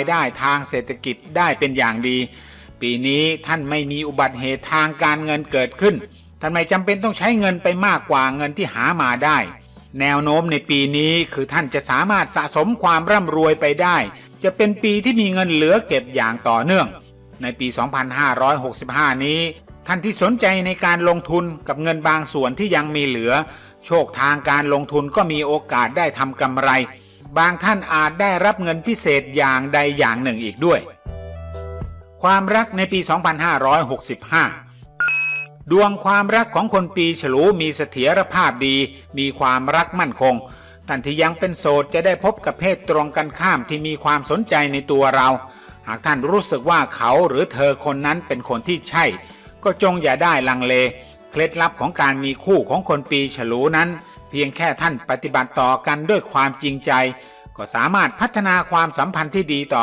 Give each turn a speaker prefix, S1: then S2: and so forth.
S1: ายได้ทางเศรษฐกิจได้เป็นอย่างดี ปีนี้ท่านไม่มีอุบัติเหตุทางการเงินเกิดขึ้น ท่านไม่จำเป็นต้องใช้เงินไปมากกว่าเงินที่หามาได้ แนวโน้มในปีนี้คือท่านจะสามารถสะสมความร่ำรวยไปได้ จะเป็นปีที่มีเงินเหลือเก็บอย่างต่อเนื่อง ในปี 2565 นี้ ท่านที่สนใจในการลงทุนกับเงินบางส่วนที่ยังมีเหลือ โชคทางการลงทุนก็มีโอกาสได้ทำกำไร บางท่านอาจได้รับเงินพิเศษอย่างใดอย่างหนึ่งอีกด้วย ความรักในปี 2565 ดวงความรักของคนปีฉลูมีเสถียรภาพดี มีความรักมั่นคง ท่านที่ยังเป็นโสดจะได้พบกับเพศตรงกันข้ามที่มีความสนใจในตัวเรา หากท่านรู้สึกว่าเขาหรือเธอคนนั้นเป็นคนที่ใช่ ก็จงอย่าได้ลังเล เคล็ดลับของการมีคู่ของคนปีฉลูนั้น เพียงแค่ท่านปฏิบัติต่อกันด้วยความจริงใจ ก็สามารถพัฒนาความสัมพันธ์ที่ดีต่อ